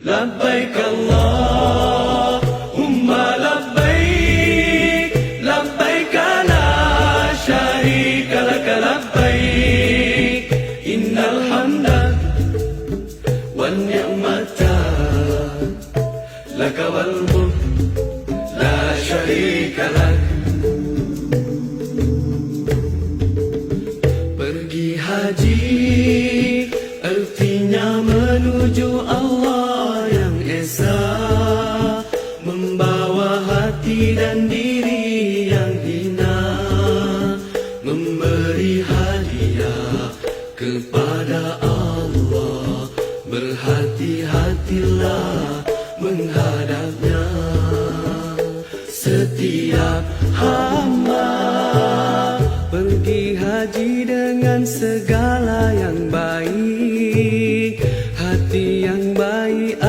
لبيك اللهم لبيك لبيك لا شريك لك لبيك إن الحمد والنعمة لك والملك لا شريك لك Pergi haji Artinya menuju Allah hati dan diri yang hina Memberi hadiah kepada Allah. Berhati-hatilah menghadapnya. Setiap hamba Pergi haji dengan segala yang baik Hati yang baik